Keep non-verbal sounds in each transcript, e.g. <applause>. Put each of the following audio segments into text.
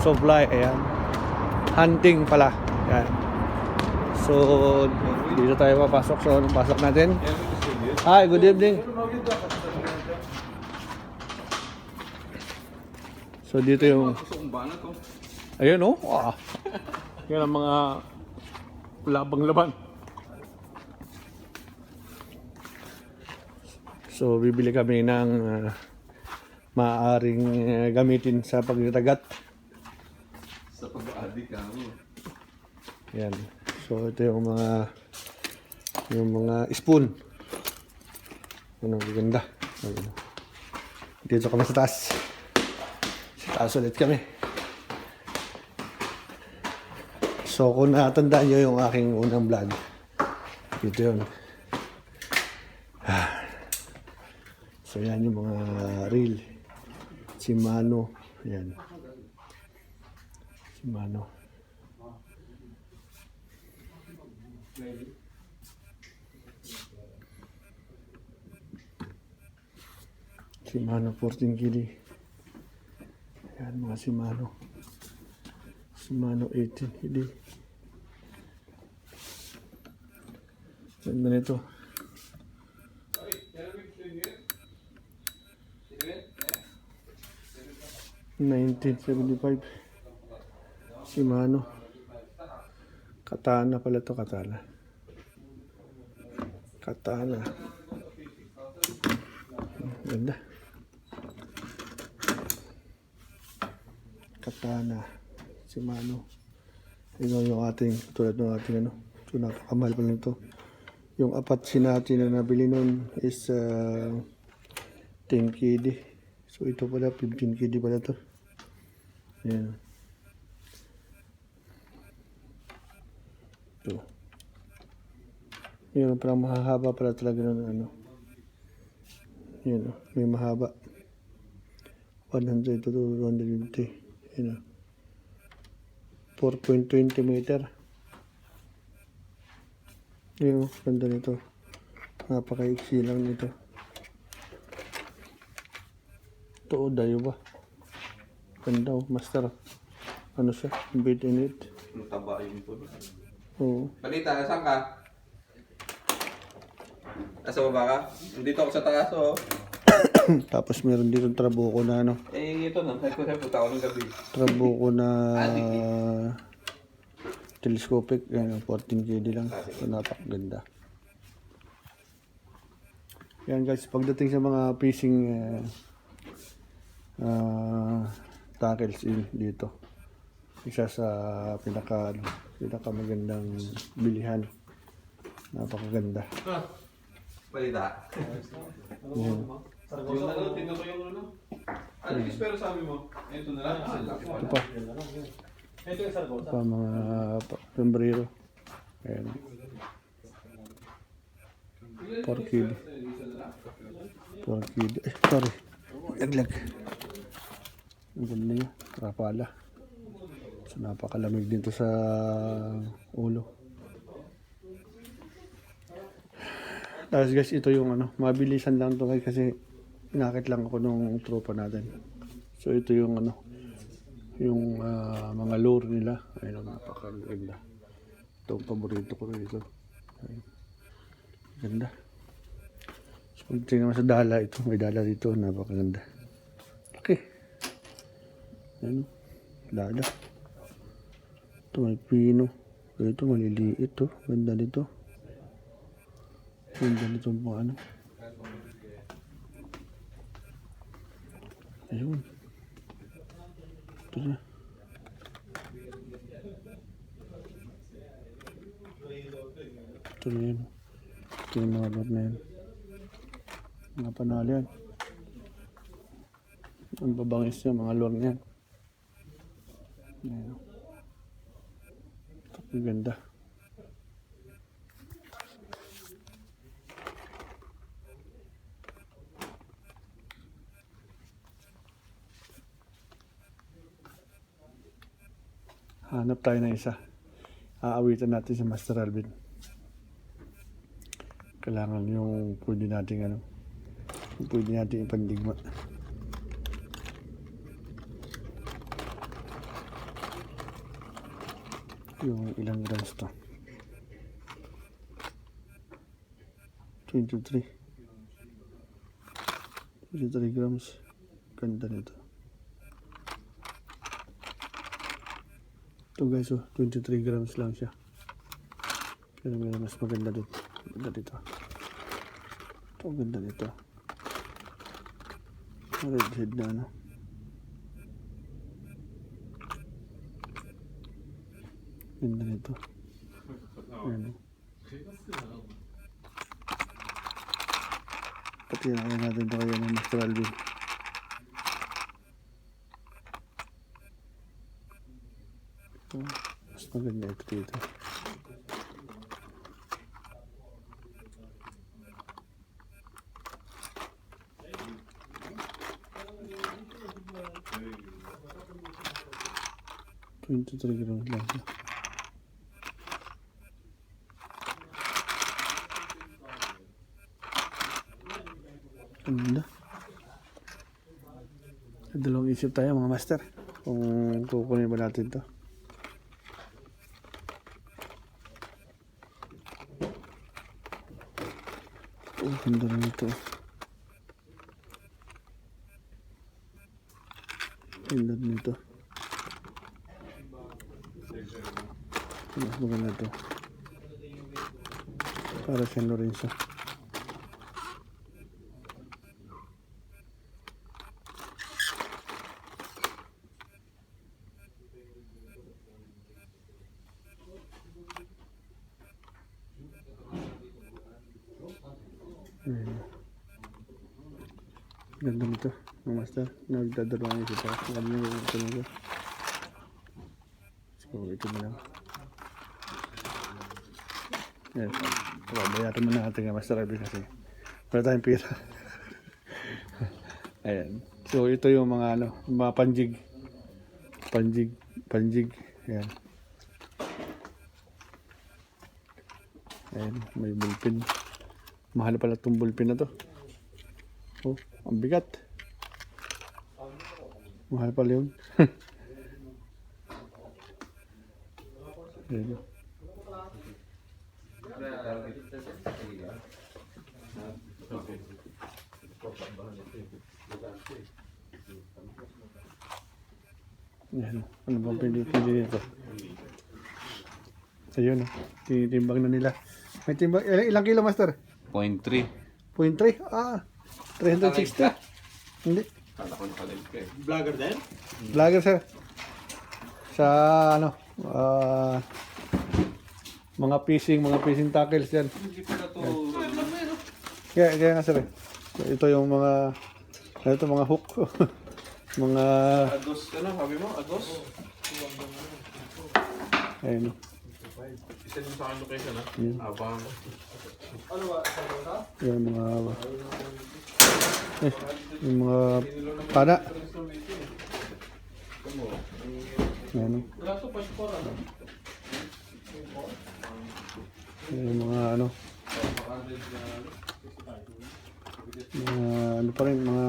supply. Ayan. Hunting pala. Ayan. So, dito tayo papasok. So, anong pasok natin? Hi, good evening. So, dito yung... Ayun, oh. Ah. Yan ang mga labang laban. So, bibili kami ng ah, maaaring ah, gamitin sa pagtatagat. Sa pag-aadik ka mo. Yan. So, ito yung mga yung mga spoon. Ano, ganda. Ayun. Dito kami sa taas. Sa taas ulit kami. So, kung natandaan nyo yung aking unang vlog, ito yun. Ah. So, yan yung mga reel. Shimano. Yan. Shimano. Shimano 14 kili. Yan mga Shimano. Shimano 18 kili. Ganda nito. Nineteen seventy five. Shimano. Katana pala to katana. Katana. Ganda. Katana. Shimano. Ito yung ating, tulad ng ating ano. Ito napakamahal pa nito. Yung apat natin na nabili nun is uh, 10 KD. So ito pala 15 KD pala to. Ayan. Ito. Yun, parang mahahaba pala talaga ng ano. Yun, oh, may mahaba. 100 to 250. Yun, oh. 4.20 meter. Yun, oh, ganda nito. Napakaiksi lang nito. Ito, dayo ba? Ganda, master. Ano siya? Bait in it. Ang taba yun po. Oo. Balita, saan ka? Nasa baba ka? Nandito ako sa taas, oh. <coughs> Tapos meron dito trabuko na ano. Eh, ito na. Sabi ko sa'yo, punta ako ng gabi. Trabuko na telescopic. Yan, 14 KD lang. So, napakaganda. Yan guys, pagdating sa mga fishing uh, uh, tackles in dito. Isa sa pinaka ano, pinaka magandang bilihan. Napakaganda. Balita. Yan. Yung ano, tingnan ko yung ano. Ano yung espero sabi mo? Ito na lang. Ah, laki pa. Ito pa. Pa mga pa- sombrero. Ayan. 4 kilo. 4 kilo. Eh, sorry. Laglag. Ang ganda niya. Rapala. So, napakalamig din to sa ulo. Tapos guys, ito yung ano, mabilisan lang to guys kasi inakit lang ako nung tropa natin. So ito yung ano, yung ah, mga lure nila. Ayun, napakaganda. Ito ang paborito ko rito. Ayun. Ganda. So pagdating naman sa dala, ito, may dala dito, napakaganda. Okay. Ayun, dala. Ito may pino. Ito maliliit to. Ganda nito. Ganda nito mga ano. Ayun. Ito na. Ito na yun. Ito yung mga lot na yan. Mga panalo yan. Ang babangis niya, mga lure niyan. Ayan. Ang ganda. Hanap tayo ng isa. Aawitan natin si Master Alvin. Kailangan yung pwede nating ano, pwede nating ipandigma. Yung ilang grams to. 23. 23 grams. Ganda nito. Ito guys, oh, 23 grams lang siya. Pero may mas maganda dito. Ganda dito. Ito, ganda dito. Red head na ano. Ganda nito. Ayan. Pati na kaya natin ito kaya ng Master Alvin. Ito, mas maganda ito dito. Twenty-three grams lang. Ganda. Dalawang isip tayo mga master. Kung kukunin ba natin to. Oh, ganda na ito. Ganda nito. Mas maganda to. Para sa Lorenzo. Ayan. Ganda nito, mga master. Nagdadalawang isip ako. Alam niyo yung ito nito. So, ito na lang. Yes. Babayaran mo na natin nga Master Rabi kasi wala tayong pira. <laughs> Ayan. So, ito yung mga ano, mga panjig. Panjig. Panjig. Ayan. Ayan, may bullpen. Mahal pala itong bullpen na to. Oh, ang bigat. Mahal pala yun. Ayan. Ayan. Ano ba pwede, pwede dito? Ayun, oh. tinitimbang na nila. May timbang, ilang, kilo, master? Point three. Point 3? Ah, 360. Hindi. Kala ko nakalit ka eh. Vlogger din? Vlogger, sir. Sa, ano, ah, mga fishing, mga fishing tackles yan. Hindi pala to. Kaya, kaya nga, sir. eh. Ito yung mga, ano ito, mga hook. <laughs> mga, Agos, ano sabi mo? Agos? ayun. Isa din sa akin location ha? Abang. Yung mga, eh, yung mga pana. Ayan. Wala to, pa score ano? Yung mga, ano, mga, ano pa rin, mga,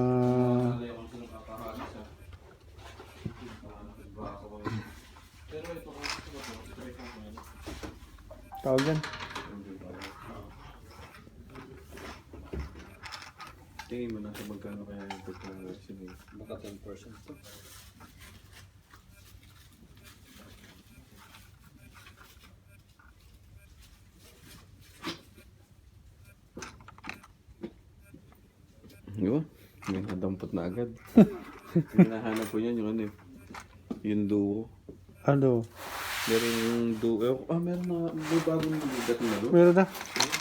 Pero ito kung gusto mo to, try ko mo yan. Tawag yan. Tingin mo na sa magkano kaya yung eh. Baka 10% to. Yun, may nadampot na agad. <laughs> Hinahanap ko yan yung ano eh. Yung duo. Ano, Meron yung duo. Eh, ah, meron na. May bagong dating na doon. meron na.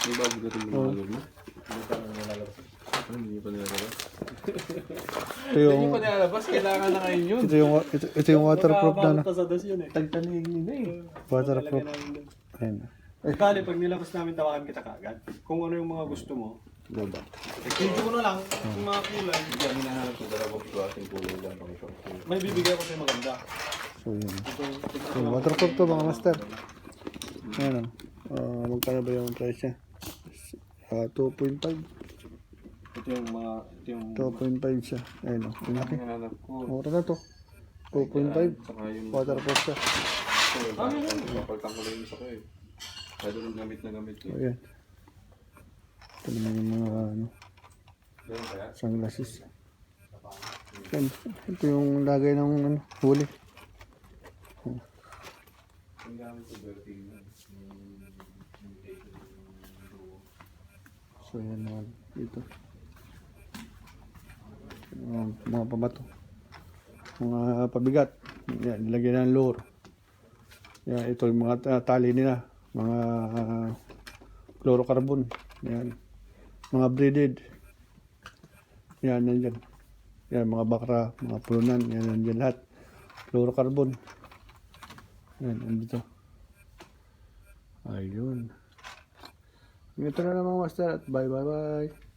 May bagong dating na Oo. doon. Hindi pa na nilalabas. Ah, hindi pa nilalabas. Ito yung, Hindi pa nilalabas. Kailangan na ngayon yun. ito yung, ito, ito yung waterproof na, sa dos yun eh. Tagtanig na eh. Waterproof. Namin doon. Ayan. Bali, pag nilabas namin, tawagan kita kaagad. Kung ano yung mga gusto mo. Diba? I-video ko na lang yung mga kulay. Hindi ang hinahanap ko dalawang klaseng kulay lang. May bibigay ko sa'yo maganda. So, yun. So, waterproof to mga master. Ayan o. Uh, magkano ba yung price niya? Ah, 2.5. ito yung mga, ito yung 2.5 siya. Ayan o. Ang laki. ko. Mura na to. 2.5. Saka yung Waterproof siya. Ah, Papalitan ko na yung isa ko eh. Kaya doon gamit na gamit So, eh. ayan. Ito naman yung mga ano, sunglasses. Yan. Ito yung lagay ng ano, huli. Ang gamit ko dirty na. So yan naman dito. Mga, mga pabato. Mga pabigat. Yan, nilagyan ng lure. Yan, ito yung mga ta- tali nila. Mga ah, fluorocarbon. Yan. Mga braided. Yan, nandyan. Yan, mga bakra, mga pulunan. Yan, nandyan lahat. Fluorocarbon. Yan, nandito. Ayun. Ito na naman, Master. At bye, bye, bye.